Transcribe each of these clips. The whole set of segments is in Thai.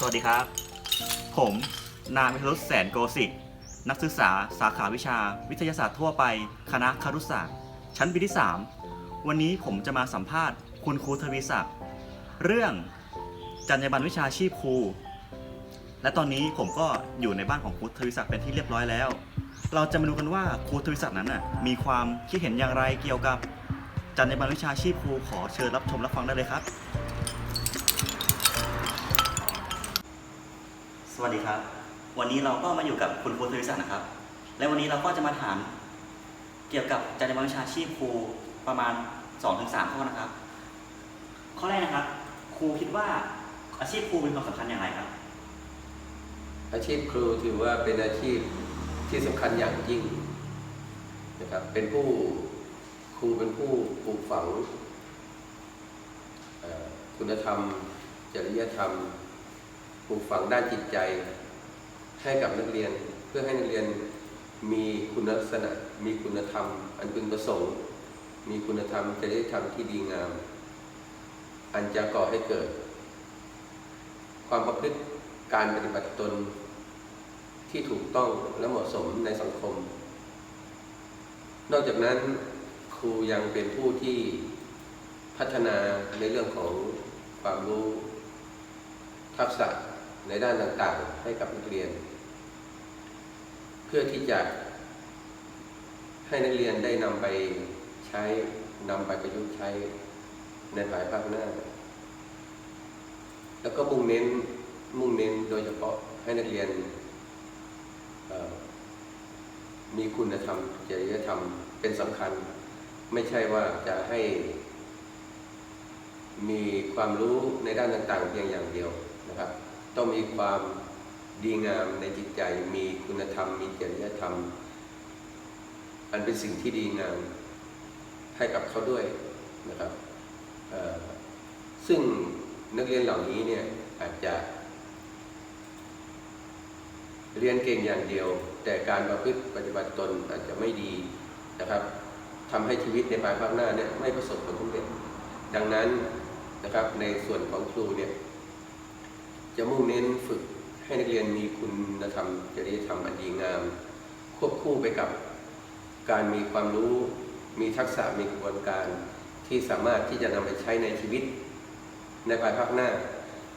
สวัสดีครับ ผมนายวิทรุษแสนโกสิก นักศึกษาสาขาวิชาวิทยาศาสตร์ทั่วไป คณะครุศาสตร์ ชั้นปีที่ 3 วันนี้ผมจะมาสัมภาษณ์คุณครูทวีศักดิ์เรื่องจรรยาบรรณวิชาชีพครู และตอนนี้ผมก็อยู่ในบ้านของครูทวีศักดิ์เป็นที่เรียบร้อยแล้ว เราจะมาดูกันว่าครูทวีศักดิ์นั้นน่ะมีความคิดเห็นอย่างไรเกี่ยวกับจรรยาบรรณวิชาชีพครูขอเชิญรับชมรับฟังได้เลยครับ สวัสดีครับ วันนี้เราก็มาอยู่กับคุณครูทวิศักดิ์นะครับ และวันนี้เราก็จะมาถามเกี่ยวกับจรรยาบรรณวิชาชีพครูประมาณ 2-3 ข้อนะครับ ข้อแรกนะครับ ครูคิดว่าอาชีพครูมีความสำคัญอย่างไรครับ อาชีพครูถือว่าเป็นอาชีพที่สำคัญอย่างยิ่งนะครับ เป็นผู้ครูเป็นผู้ปลูกฝังคุณธรรม จริยธรรม ปลูกฝังด้านจิตใจให้กับนักเรียนเพื่อให้นักเรียนมีคุณลักษณะ มีคุณธรรม อันพึงประสงค์ มีคุณธรรมจริยธรรมที่ดีงาม อันจะก่อให้เกิด ความประพฤติการปฏิบัติตนที่ถูกต้องและเหมาะสมในสังคม นอกจากนั้นครูยังเป็นผู้ที่พัฒนาในเรื่องของความรู้ทักษะ ในด้านต่างๆ ให้กับนักเรียน เพื่อที่จะให้นักเรียนได้นำไปใช้นำไปประยุกต์ใช้ในภายภาคหน้า แล้วก็มุ่งเน้นมุ่งเน้นโดยเฉพาะให้นักเรียน มีคุณธรรมจริยธรรมเป็นสำคัญ ไม่ใช่ว่าจะให้ มีความรู้ในด้านต่างๆ เพียงอย่างเดียวนะครับ ต้องมีความดีงามในจิตใจ มีคุณธรรม มีจริยธรรม อันเป็นสิ่งที่ดีงามให้กับเขาด้วยนะครับ ซึ่งนักเรียนเหล่านี้เนี่ยอาจจะ เรียนเก่งอย่างเดียว แต่การประพฤติปฏิบัติตนอาจจะไม่ดีนะครับทำให้ชีวิตในภายภาคหน้าเนี่ยไม่ประสบผลสำเร็จดังนั้นนะครับในส่วนของครูเนี่ย จะมุ่งเน้นฝึกให้นักเรียนมีคุณธรรมจริยธรรมอันดีงาม ควบคู่ไปกับการมีความรู้ มีทักษะมีกระบวนการที่สามารถที่จะนำไปใช้ในชีวิต ในภายภาคหน้า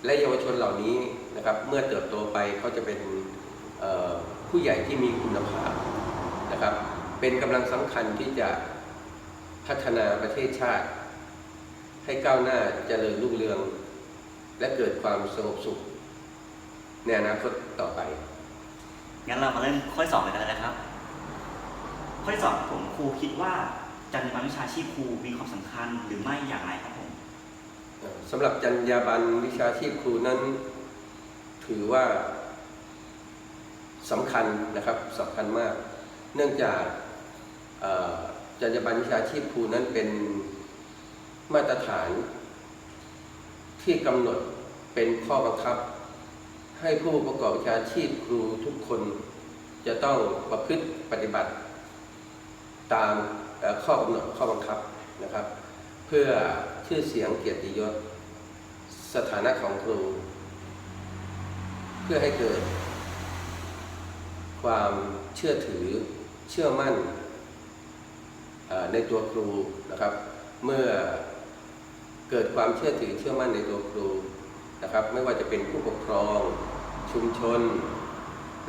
และเยาวชนเหล่านี้นะครับเมื่อเติบโตไปเขาจะเป็นผู้ใหญ่ที่มีคุณภาพนะครับ เป็นกำลังสำคัญที่จะพัฒนาประเทศชาติ ให้ก้าวหน้าเจริญรุ่งเรือง และเกิดความสงบสุข ในอนาคตต่อไป งั้นเรามาเริ่มข้อที่สองเลยกันเลยนะครับ ข้อที่สองผมครูคิดว่าจรรยาบรรณวิชาชีพครูมีความสำคัญหรือไม่อย่างไรครับผมสำหรับจรรยาบรรณวิชาชีพครูนั้น ถือว่าสำคัญนะครับสำคัญมาก เนื่องจากเอ่อจรรยาบรรณวิชาชีพครูนั้นเป็นมาตรฐานที่กำหนดเป็นข้อบังคับ ให้ผู้ประกอบวิชาชีพครูทุกคนจะต้องประพฤติปฏิบัติ ตามข้อกำหนดข้อบังคับนะครับ เพื่อชื่อเสียงเกียรติยศสถานะของครู เพื่อให้เกิด ความเชื่อถือเชื่อมั่นในตัวครูนะครับ เมื่อเกิดความเชื่อถือเชื่อมั่นในตัวครู นะครับ ไม่ว่าจะเป็นผู้ปกครอง ชุมชน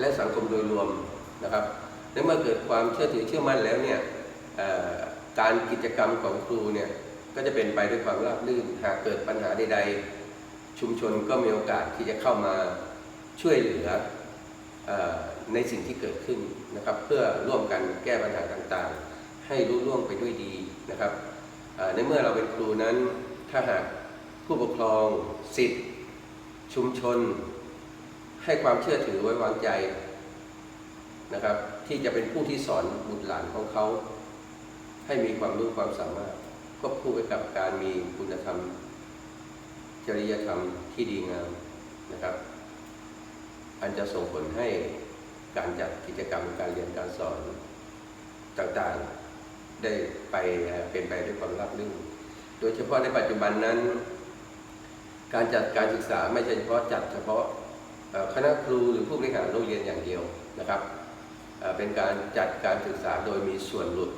และสังคมโดยรวมนะครับและเมื่อเกิดความเชื่อถือเชื่อมั่นแล้วเนี่ยการกิจกรรมของครูเนี่ยก็จะเป็นไปด้วยความราบรื่นหากเกิดปัญหาใด ๆ ชุมชนก็มีโอกาสที่จะเข้ามาช่วยเหลืออในสิ่งที่เกิดขึ้นนะครับ เพื่อร่วมกันแก้ปัญหาต่างๆ ให้รุ่ร่วงไปด้วยดีนะครับในเมื่อเราเป็นครูนั้นถ้าหากผู้ปกครองสิทธิ์ ชุมชนให้ความเชื่อถือไว้วางใจนะครับ ที่จะเป็นผู้ที่สอนบุตรหลานของเขา ให้มีความรู้ความสามารถควบคู่ไปกับการมีคุณธรรม จริยธรรมที่ดีงามนะครับ อันจะส่งผลให้การจัดกิจกรรมการเรียนการสอนต่างๆ ได้ไปเป็นไปด้วยความราบรื่นโดยเฉพาะในปัจจุบันนั้น การจัดการศึกษาไม่ใช่เฉพาะจัดเฉพาะคณะครูหรือผู้บริหารโรงเรียนอย่างเดียวนะครับเป็นการจัดการศึกษาโดยมีส่วนหลุด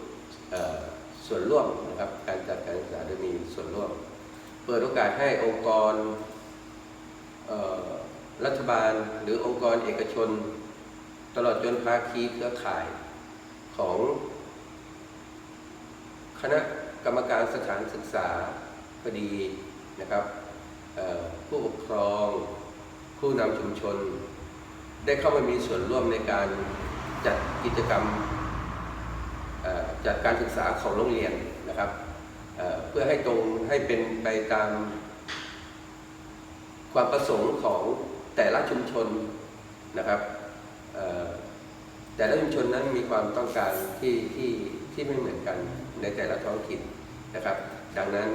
ส่วนร่วมนะครับ การจัดการศึกษาโดยมีส่วนร่วม เปิดโอกาสให้องค์กรรัฐบาลหรือองค์กรเอกชน ตลอดจนภาคีเครือข่ายของคณะกรรมการสถานศึกษาก็ดีนะครับ ผู้ปกครอง ผู้นำชุมชน ได้เข้ามามีส่วนร่วมในการจัดกิจกรรมจัดการศึกษาของโรงเรียนนะครับเเพื่อให้ตรงให้เป็นไปตามความประสงค์ของแต่ละชุมชนนะครับแต่ละชุมชนนั้นมีความต้องการที่ที่ที่ไม่เหมือนกันในแต่ละท้องถิ่นนะครับ ดังนั้น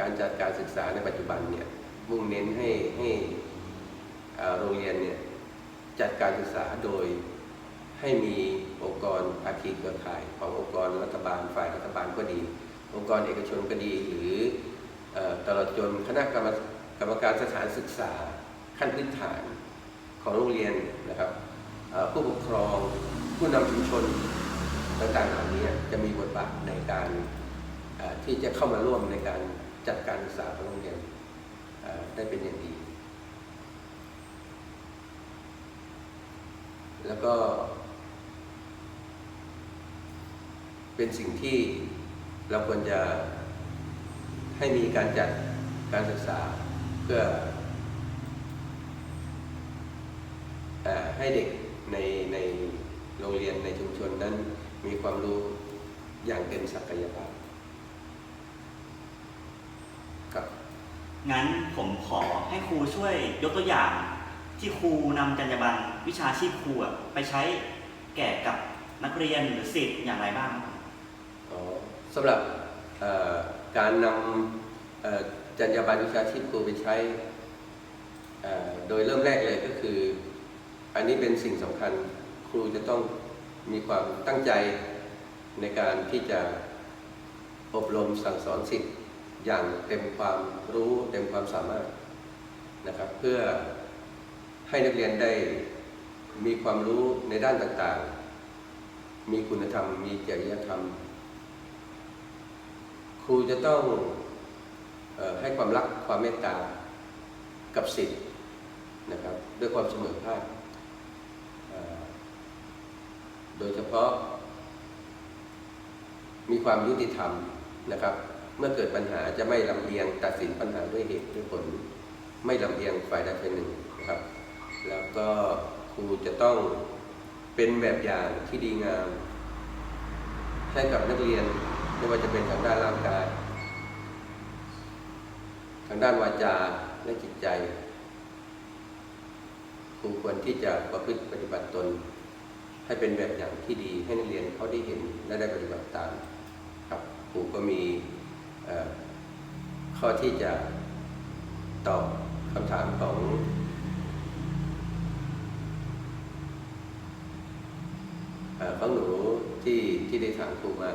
การจัดการศึกษาในปัจจุบันเนี่ย มุ่งเน้นให้ให้โรงเรียนเนี่ยจัดการศึกษาโดยให้มีองค์กรภาคีเครือข่ายขององค์กรรัฐบาลฝ่ายรัฐบาลก็ดี องค์กรเอกชนก็ดี หรือตลอดจนคณะกรรมกรรมการสถานศึกษาขั้นพื้นฐานของโรงเรียนนะครับผู้ปกครองผู้นำชุมชนต่างๆเหล่านี้จะมีบทบาทในการที่จะเข้ามาร่วมในการจัดการศึกษาของโรงเรียน ได้เป็นอย่างดี แล้วก็ เป็นสิ่งที่เราควรจะให้มีการจัดการศึกษาเพื่ออให้เด็กในในโรงเรียนในชุมชนนั้นมีความรู้อย่างเต็มศักยภาพครับ งั้นผมขอให้ครูช่วยยกตัวอย่างที่ครูนำจรรยาบรรณวิชาชีพครูอะไปใช้แก่กับนักเรียนหรือศิษย์อย่างไรบ้างครับ อ๋อสำหรับเอ่อการนำเอ่อจรรยาบรรณวิชาชีพครูไปใช้เอ่อโดยเริ่มแรกเลยก็คือ อันนี้เป็นสิ่งสำคัญครูจะต้องมีความตั้งใจในการที่จะอบรมสั่งสอนสิทธิ์ อย่างเต็มความรู้เต็มความสามารถนะครับ เพื่อให้นักเรียนได้มีความรู้ในด้านต่างๆ มีคุณธรรม มีจริยธรรม ครูจะต้องออให้ความรักความเมตตากับสิทธิ์นะครับ ด้วยความเสมอภาคโดยเฉพาะ มีความยุติธรรมนะครับ เมื่อเกิดปัญหาจะไม่ลำเอียงตัดสินปัญหาด้วยเหตุด้วยผล ไม่ลำเอียงฝ่ายใดฝ่ายหนึ่งนะครับ แล้วก็ครูจะต้องเป็นแบบอย่างที่ดีงาม ให้กับนักเรียนไม่ว่าจะเป็นทางด้านร่างกาย ทางด้านวาจาและจิตใจครูควรที่จะประพฤติปฏิบัติตน ให้เป็นแบบอย่างที่ดีให้นักเรียนเขาได้เห็นและได้ปฏิบัติตามครับครูก็มี ข้อที่จะตอบคำถามของอของหนูที่ที่ได้ถามครูมา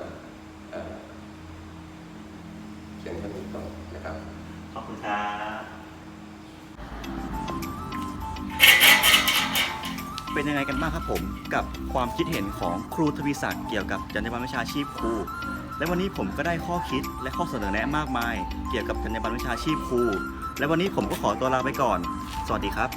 เอ่อเขียนคำนี้ก่อนนะครับ ขอบคุณครับเป็นยังไงกันบ้างครับผมกับความคิดเห็นของครูทวีศักดิ์เกี่ยวกับจรรยาบรรณวิชาชีพครู และวันนี้ผมก็ได้ข้อคิดและข้อเสนอแนะมากมาย เกี่ยวกับจรรยาบรรณวิชาชีพครู และวันนี้ผมก็ขอตัวลาไปก่อน สวัสดีครับ